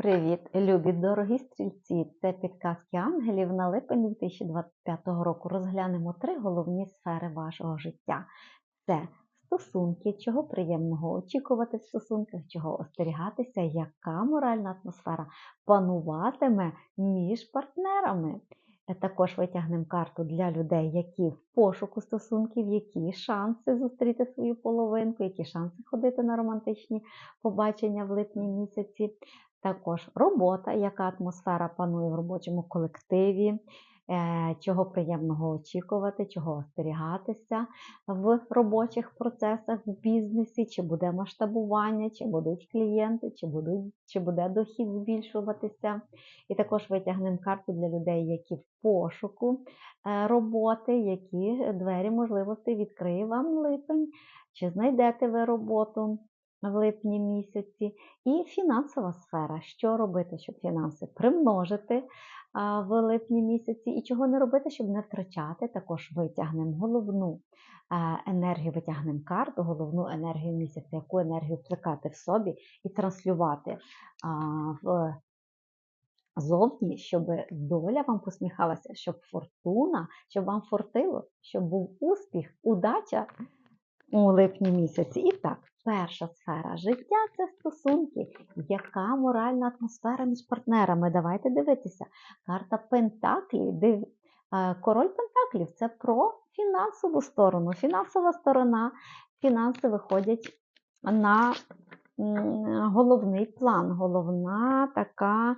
Привіт, любі дорогі стрільці! Це підказки ангелів на липень 2025 року. Розглянемо три головні сфери вашого життя: це стосунки, чого приємного очікувати в стосунках, чого остерігатися, яка моральна атмосфера пануватиме між партнерами. Е, Також витягнемо карту для людей, які в пошуку стосунків, які шанси зустріти свою половинку, які шанси ходити на романтичні побачення в липні місяці. Також робота, яка атмосфера панує в робочому колективі, е, чого приємного очікувати, чого остерігатися в робочих процесах в бізнесі, чи буде масштабування, чи будуть клієнти, чи, будуть, чи буде дохід збільшуватися. І також витягнемо карту для людей, які в пошуку е, роботи, які двері можливостей відкриє вам липень, чи знайдете ви роботу в липні місяці. І фінансова сфера. Що робити, щоб фінанси примножити в липні місяці, і чого не робити, щоб не втрачати. Також витягнемо головну енергію, витягнемо карту, головну енергію місяця, яку енергію плекати в собі і транслювати в. Зовні, щоб доля вам посміхалася, щоб фортуна, щоб вам фортило, щоб був успіх, удача у липні місяці. І так, перша сфера життя це стосунки. Яка моральна атмосфера між партнерами? Давайте дивитися. Карта Пентаклі. Див... е, Король Пентаклів це про фінансову сторону. Фінансова сторона, фінанси виходять на головний план. Головна така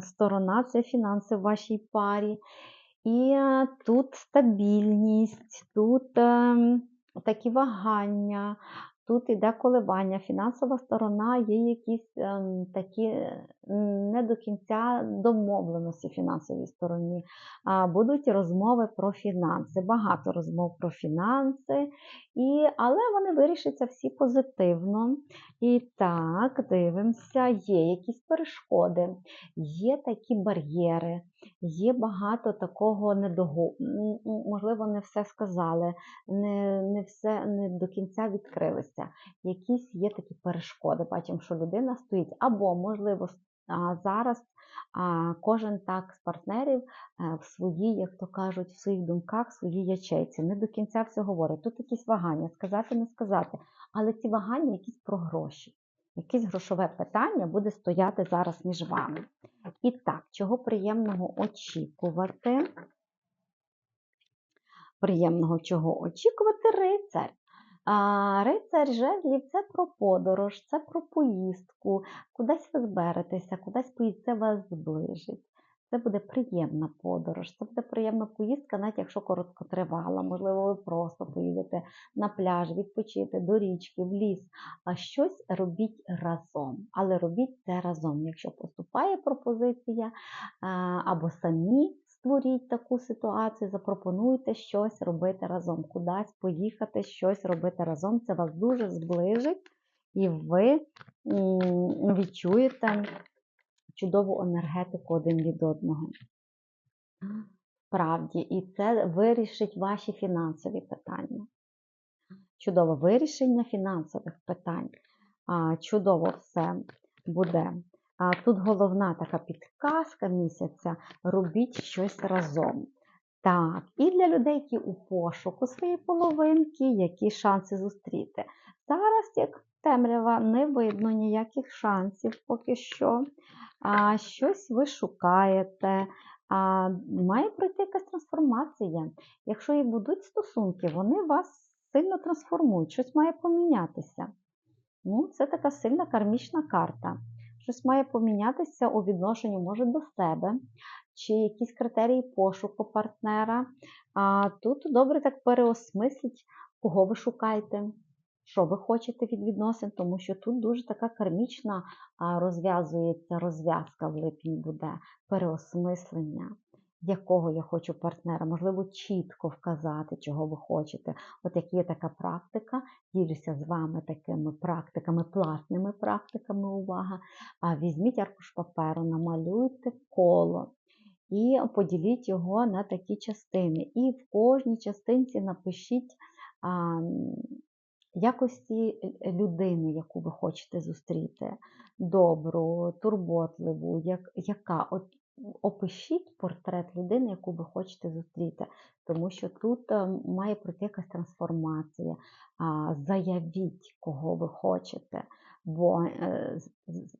сторона це фінанси в вашій парі. І е, тут стабільність, тут ем, такі вагання, тут іде коливання. Фінансова сторона є якісь ем, такі е, не до кінця домовленості фінансовій стороні. А, будуть розмови про фінанси, багато розмов про фінанси, і, але вони вирішаться всі позитивно. І так, дивимося, є якісь перешкоди, є такі бар'єри, є багато такого м, можливо, не все сказали, не, не все не до кінця відкрилися. Якісь є такі перешкоди. Бачимо, що людина стоїть, або, можливо, зараз кожен так з партнерів е, в своїй, як то кажуть, в своїх думках, в своїй ячейці. Не до кінця все говорить. Тут якісь вагання, сказати, не сказати. Але ці вагання якісь про гроші. Якесь грошове питання буде стояти зараз між вами. І так, чого приємного очікувати? Приємного чого очікувати рицар. А, рицар жезлів це про подорож, це про поїздку, кудись ви зберетеся, кудись це вас зближить. Це буде приємна подорож, це буде приємна поїздка, навіть якщо короткотривала. Можливо, ви просто поїдете на пляж, відпочити до річки, в ліс. А щось робіть разом. Але робіть це разом. Якщо поступає пропозиція, або самі створіть таку ситуацію, запропонуйте щось робити разом, кудись поїхати, щось робити разом. Це вас дуже зближить, і ви відчуєте чудову енергетику один від одного. Справді, і це вирішить ваші фінансові питання. Чудове вирішення фінансових питань. Чудово все буде. Тут головна така підказка місяця: робіть щось разом. Так, і для людей, які у пошуку своєї половинки, які шанси зустріти. Зараз, як темрява, не видно ніяких шансів поки що. Щось ви шукаєте, має пройти якась трансформація. Якщо і будуть стосунки, вони вас сильно трансформують, щось має помінятися. Ну, це така сильна кармічна карта. Щось має помінятися у відношенні, може, до себе, чи якісь критерії пошуку партнера. А тут добре так переосмисліть, кого ви шукаєте, що ви хочете від відносин, тому що тут дуже така кармічна розв'язується розв'язка в липні буде, переосмислення. Якого я хочу партнера, можливо, чітко вказати, чого ви хочете. От як є така практика, ділюся з вами такими практиками, платними практиками, увага. А візьміть аркуш паперу, намалюйте коло і поділіть його на такі частини. І в кожній частинці напишіть а, якості людини, яку ви хочете зустріти. добру, турботливу, як, яка от опишіть портрет людини, яку ви хочете зустріти, тому що тут е, має пройти якась трансформація. Заявіть, кого ви хочете. Бо е,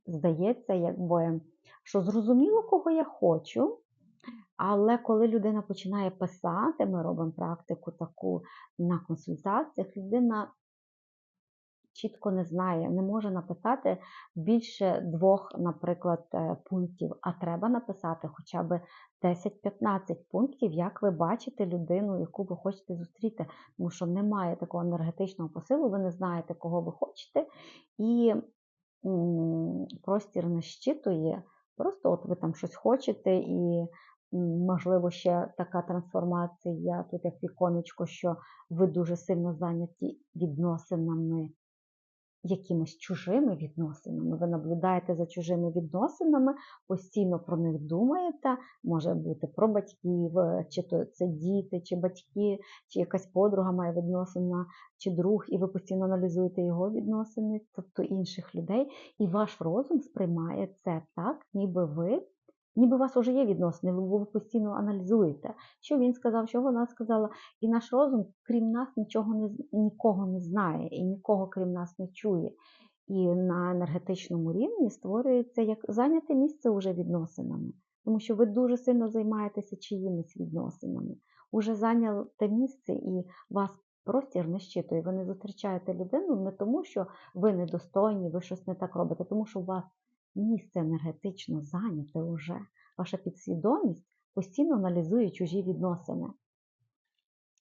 здається, якби, що зрозуміло, кого я хочу. Але коли людина починає писати, ми робимо практику таку на консультаціях, людина чітко не знає, не може написати більше двох, наприклад, е, пунктів, а треба написати хоча б 10-15 пунктів, як ви бачите людину, яку ви хочете зустріти, тому що немає такого енергетичного посилу, ви не знаєте, кого ви хочете, і простір не щитує. Просто от ви там щось хочете, і можливо ще така трансформація, тут як віконечко, що ви дуже сильно зайняті відносинами якимись чужими відносинами. Ви наблюдаєте за чужими відносинами, постійно про них думаєте. Може бути про батьків, е, чи то це діти, чи батьки, чи якась подруга має відносина, чи друг, і ви постійно аналізуєте його відносини, тобто інших людей, і ваш розум сприймає це так, ніби ви. Ніби у вас вже є відносини, ви постійно аналізуєте, що він сказав, що вона сказала. І наш розум, крім нас, нічого не нікого не знає і нікого крім нас не чує. І на енергетичному рівні створюється як зайняте місце уже відносинами, тому що ви дуже сильно займаєтеся чиїмись відносинами. Уже зайняте місце і вас простір не щитує. Ви не зустрічаєте людину не тому, що ви недостойні, ви щось не так робите, тому що у вас місце енергетично зайняте уже. Ваша підсвідомість постійно аналізує чужі відносини.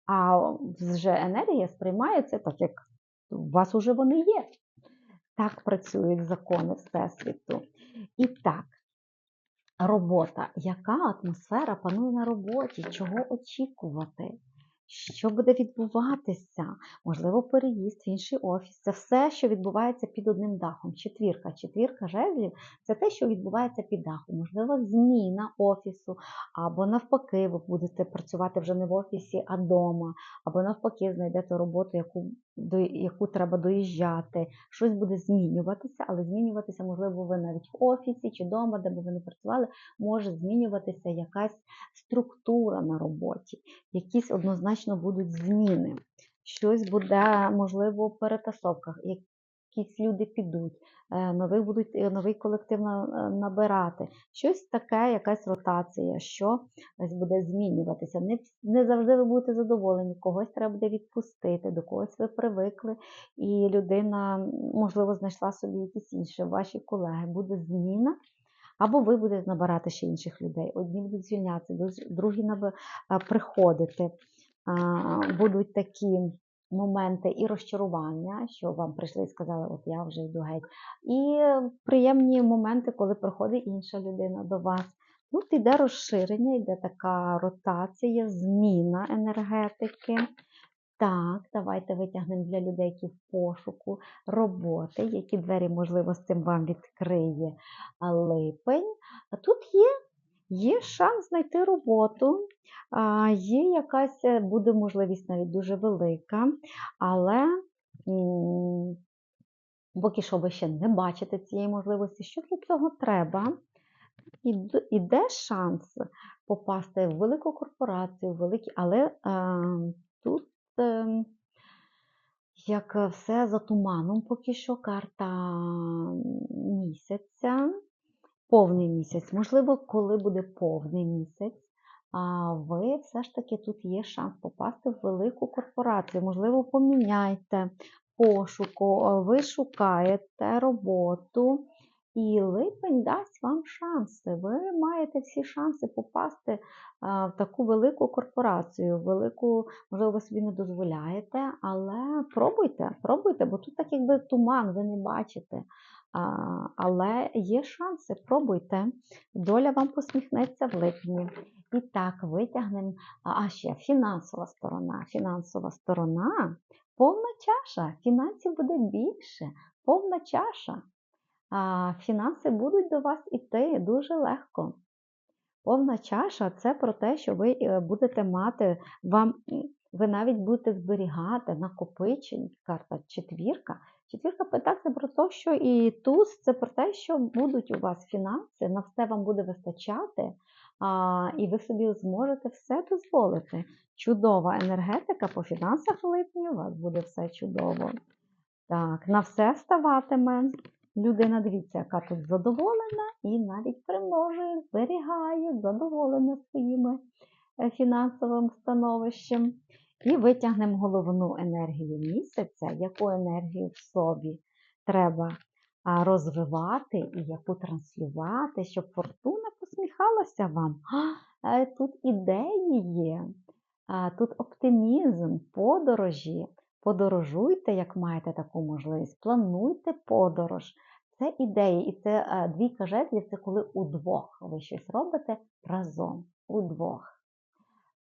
А вже енергія сприймається так, як у вас уже вони є. Так працюють закони Всесвіту. І так, робота. Яка атмосфера панує на роботі? Чого очікувати? Що буде відбуватися? Можливо, переїзд в інший офіс. Це все, що відбувається під одним дахом. Четвірка. Четвірка жезлів це те, що відбувається під дахом. Можливо, зміна офісу, або навпаки, ви будете працювати вже не в офісі, а вдома, або навпаки, знайдете роботу, яку, до яку треба доїжджати. Щось буде змінюватися, але змінюватися, можливо, ви навіть в офісі чи вдома, де би ви не працювали, може змінюватися якась структура на роботі, якісь однозначно будуть зміни. Щось буде, можливо, в перетасовках, якісь люди підуть, е, нових будуть, е, новий колектив е, набирати. Щось таке, якась ротація, що буде змінюватися. Не, не завжди ви будете задоволені, когось треба буде відпустити, до когось ви привикли, і людина, можливо, знайшла собі якісь інші ваші колеги. Буде зміна. Або ви будете набирати ще інших людей. Одні будуть звільнятися, другі приходити. Будуть такі моменти і розчарування, що вам прийшли і сказали, от я вже йду геть. І приємні моменти, коли приходить інша людина до вас. Тут йде розширення, йде така ротація, зміна енергетики. Так, давайте витягнемо для людей, які в пошуку роботи, які двері, можливо, з цим вам відкриє липень. А тут є, є шанс знайти роботу, є якась, е, буде можливість навіть дуже велика, але поки що ви ще не бачите цієї можливості. Що для цього треба? Іде шанс попасти в велику корпорацію, в великі, але е, тут е, як все за туманом, поки що карта повний місяць. Можливо, коли буде повний місяць, ви все ж таки тут є шанс попасти в велику корпорацію. Можливо, поміняйте пошуку, ви шукаєте роботу. І липень дасть вам шанси. Ви маєте всі шанси попасти в таку велику корпорацію, велику, можливо, ви собі не дозволяєте, але пробуйте, пробуйте, бо тут так якби туман, ви не бачите. Але є шанси, пробуйте. Доля вам посміхнеться в липні. І так, витягнемо. А ще фінансова сторона. Фінансова сторона, повна чаша. Фінансів буде більше, повна чаша фінанси будуть до вас іти дуже легко. Повна чаша це про те, що ви е, будете мати вам, ви навіть будете зберігати накопичень, карта четвірка. Четвірка пентаклів це про те, що і туз це про те, що будуть у вас фінанси, на все вам буде вистачати, а, і ви собі зможете все дозволити. Чудова енергетика по фінансах в липні, у вас буде все чудово. Так, на все ставатиме. Людина, дивіться, яка тут задоволена і навіть примножує, зберігає, задоволена своїми е, фінансовим становищем. І витягнемо головну енергію місяця, яку енергію в собі треба розвивати і яку транслювати, щоб фортуна посміхалася вам. Е, Тут ідеї є, тут оптимізм, подорожі. Подорожуйте, як маєте таку можливість, плануйте подорож. Це ідеї, і це е, двійка жезлів, це коли удвох ви щось робите разом, удвох.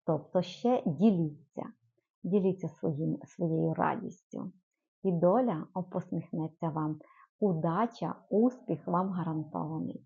Тобто ще діліться, діліться своїм, своєю радістю. І доля посміхнеться вам. Удача, успіх вам гарантований.